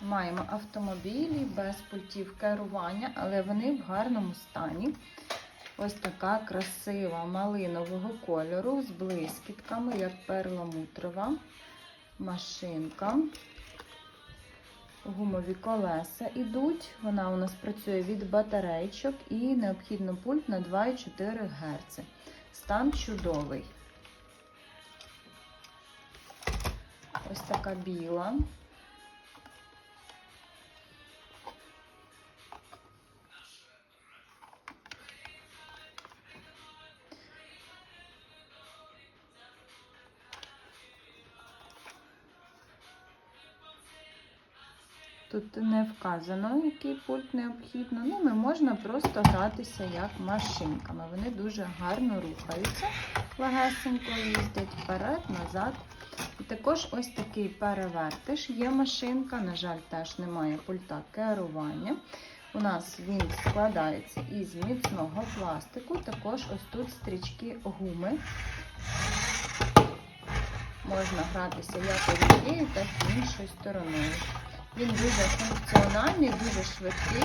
Маємо автомобілі без пультів керування, але вони в гарному стані. Ось така красива малинового кольору з блискітками, як перламутрова машинка. Гумові колеса ідуть. Вона у нас працює від батарейчок і необхідно пульт на 2,4 Гц. Стан чудовий. Ось така біла. Тут не вказано, який пульт необхідно. Ну, не можна просто гратися як машинками. Вони дуже гарно рухаються, легесенько їздять вперед, назад. І також ось такий перевертиш є машинка. На жаль, теж немає пульта керування. У нас він складається із міцного пластику. Також ось тут стрічки гуми. Можна гратися як однією, так і іншою стороною. Він дуже функціональний, дуже швидкий.